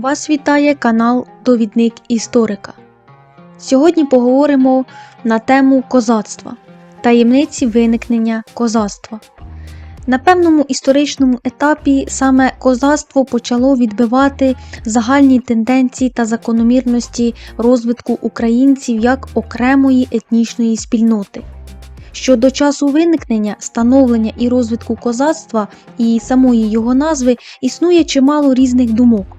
Вас вітає канал Довідник історика. Сьогодні поговоримо на тему козацтва, таємниці виникнення козацтва. На певному історичному етапі саме козацтво почало відбивати загальні тенденції та закономірності розвитку українців як окремої етнічної спільноти. Щодо часу виникнення, становлення і розвитку козацтва і самої його назви існує чимало різних думок.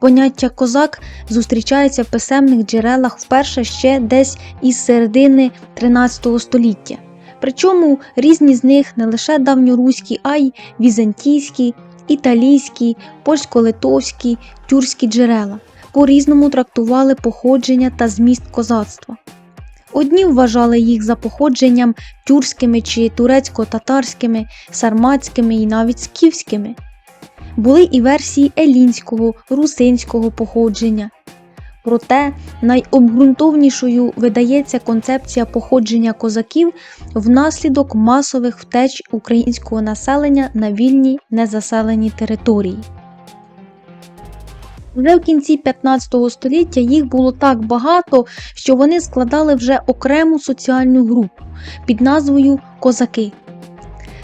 Поняття козак зустрічається в писемних джерелах вперше ще десь із середини 13 століття. Причому різні з них не лише давньоруські, а й візантійські, італійські, польсько-литовські, тюркські джерела по-різному трактували походження та зміст козацтва. Одні вважали їх за походженням тюркськими чи турецько-татарськими, сарматськими і навіть скіфськими. Були і версії елінського, русинського походження. Проте найобґрунтовнішою видається концепція походження козаків внаслідок масових втеч українського населення на вільні незаселені території. Вже в кінці 15 століття їх було так багато, що вони складали вже окрему соціальну групу під назвою козаки.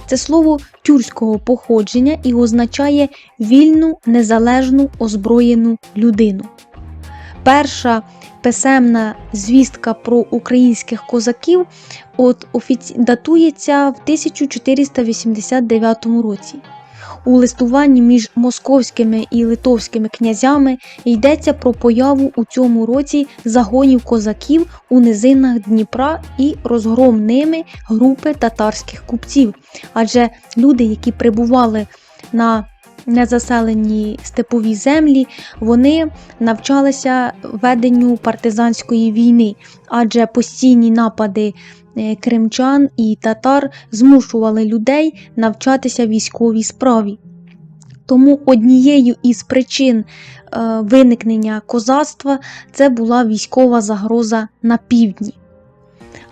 Це слово тюркського походження і означає вільну, незалежну озброєну людину. Перша писемна звістка про українських козаків от офіці... датується в 1489 році. У листуванні між московськими і литовськими князями йдеться про появу у цьому році загонів козаків у низинах Дніпра і розгром ними групи татарських купців. Адже люди, які прибували на незаселені степові землі, вони навчалися веденню партизанської війни, адже постійні напади кримчан і татар змушували людей навчатися військовій справі. Тому однією із причин е, виникнення козацтва це була військова загроза на півдні.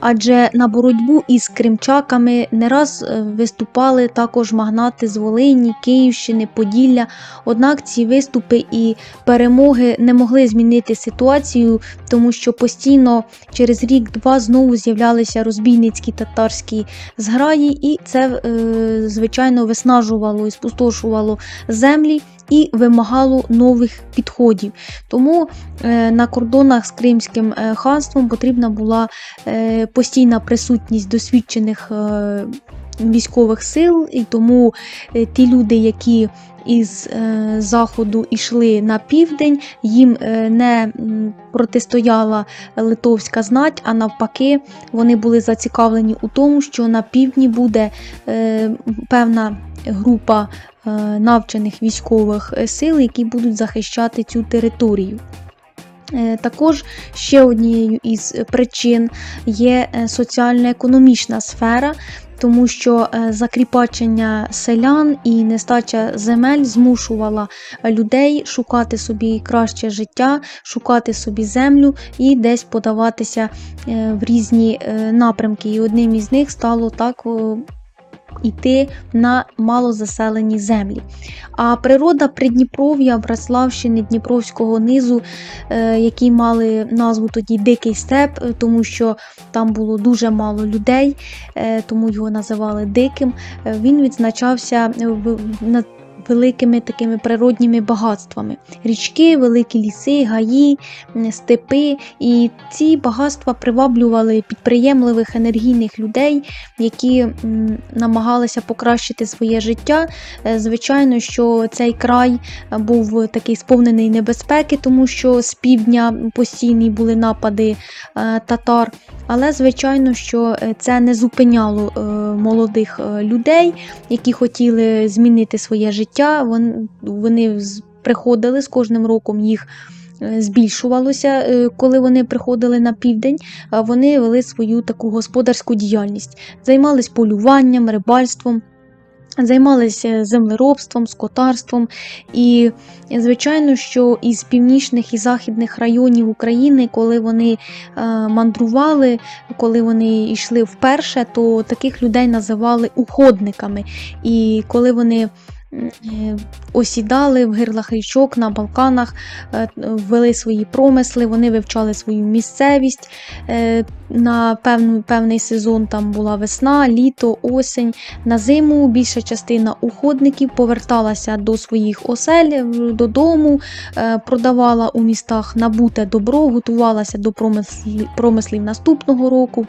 Адже на боротьбу із кримчаками не раз е, виступали також магнати з Волині, Київщини, Поділля. Однак ці виступи і перемоги не могли змінити ситуацію, тому що постійно через рік-два знову з'являлися розбійницькі татарські зграї, і це, е, звичайно, виснажувало і спустошувало землі. І вимагало нових підходів. Тому е, на кордонах з Кримським е, ханством потрібна була е, постійна присутність досвідчених військових сил, і тому ті люди, які із заходу йшли на південь, їм не протистояла литовська знать, а навпаки, вони були зацікавлені у тому, що на півдні буде певна група навчених військових е, сил, які будуть захищати цю територію. Е, Також ще однією із причин є е, соціально-економічна сфера, тому що е, закріпачення селян і нестача земель змушувала людей шукати собі краще життя, шукати собі землю і десь подаватися е, в різні е, напрямки. І одним із них стало так. О, Іти на малозаселені землі. А природа Придніпров'я, Браславщини, Дніпровського низу, е, які мали назву тоді Дикий степ, е, тому що там було дуже мало людей, е, тому його називали Диким. Він відзначався над великими такими природніми багатствами: річки, великі ліси, гаї, степи. І ці багатства приваблювали підприємливих енергійних людей, які намагалися покращити своє життя. Е, Звичайно, що цей край е, був такий сповнений небезпеки, тому що з півдня постійні були напади е, татар. Але звичайно, що це не зупиняло молодих людей, які хотіли змінити своє життя. Вон- Вони приходили з кожним роком їх. е, Збільшувалося, е, коли вони приходили на південь, вони вели свою таку господарську діяльність, займались полюванням, рибальством, займалися землеробством, скотарством. І, звичайно, що із північних і західних районів України, коли вони е, мандрували, коли вони йшли вперше, то таких людей називали уходниками. І коли вони осідали в гирлах річок на Балканах, е, вели свої промисли, вони вивчали свою місцевість. Е, На певну, певний сезон там була весна, літо, осінь. На зиму більша частина уходників поверталася до своїх осель додому, е, продавала у містах набуте добро, готувалася до промислів, промислів наступного року.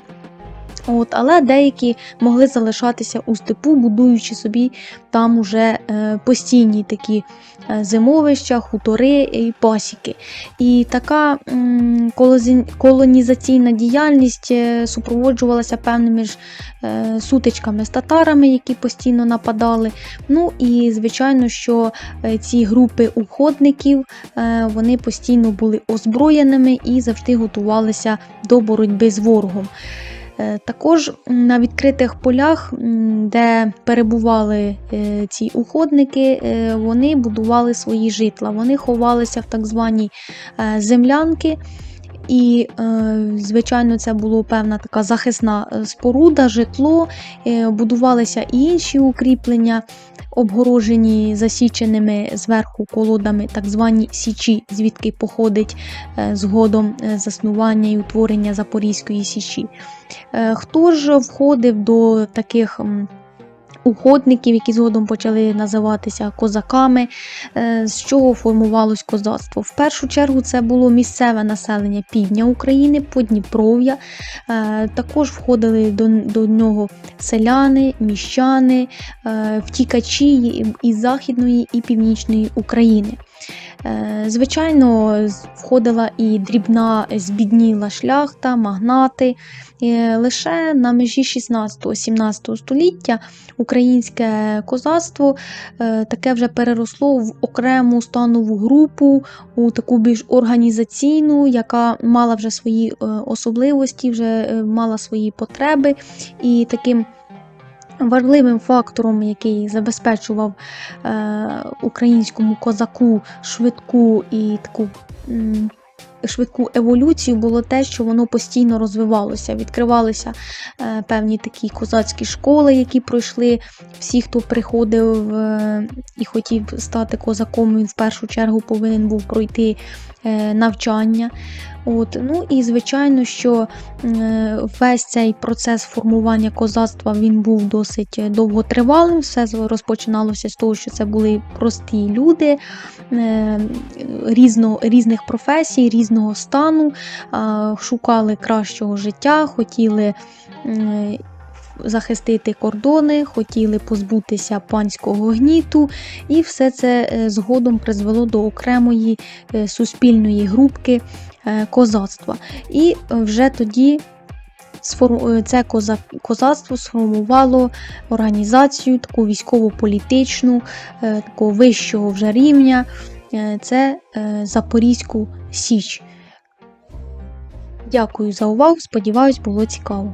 От, але деякі могли залишатися у степу, будуючи собі там уже е, постійні такі е, зимовища, хутори і пасіки. І така колонізаційна діяльність е, супроводжувалася певними ж сутичками з татарами, які постійно нападали. Ну і звичайно, що ці групи уходників вони постійно були озброєними і завжди готувалися до боротьби з ворогом. Е, Також на відкритих полях, де перебували е, ці уходники, е, вони будували свої житла. Вони ховалися в так звані землянки. І, е, звичайно, це була певна така захисна е, споруда, житло, е, будувалися і інші укріплення, обгорожені засіченими зверху колодами, так звані січі, звідки походить згодом заснування і утворення Запорізької січі. Хто ж входив до таких м, уходників, які згодом почали називатися козаками, Е, з чого формувалось козацтво? В першу чергу це було місцеве населення півдня України, Подніпров'я. Е, Також входили до, до нього селяни, міщани, е, втікачі із Західної і Північної України. Е, Звичайно, входила і дрібна збідніла шляхта, магнати. Е, Лише на межі 16-17 століття українське козацтво е, таке вже переросло в окрему станову групу, у таку більш організаційну, яка мала вже свої особливості, вже мала свої потреби. І таким важливим фактором, який забезпечував е, українському козаку швидку і таку. Швидку еволюцію було те, що воно постійно розвивалося. Відкривалися е, певні такі козацькі школи, які пройшли всі, хто приходив е, і хотів стати козаком, він в першу чергу повинен був пройти навчання. От, ну і звичайно, що е, весь цей процес формування козацтва він був досить е, довготривалим. Все розпочиналося з того, що це були прості люди е, різно, різних професій, різного стану, шукали кращого життя, хотіли. Захистити кордони, хотіли позбутися панського гніту, і все це е, згодом призвело до окремої е, суспільної групки е, козацтва. І вже тоді це козацтво сформувало організацію, таку військово-політичну, такого вищого вже рівня. Це Запорізьку Січ. Дякую за увагу. Сподіваюсь, було цікаво.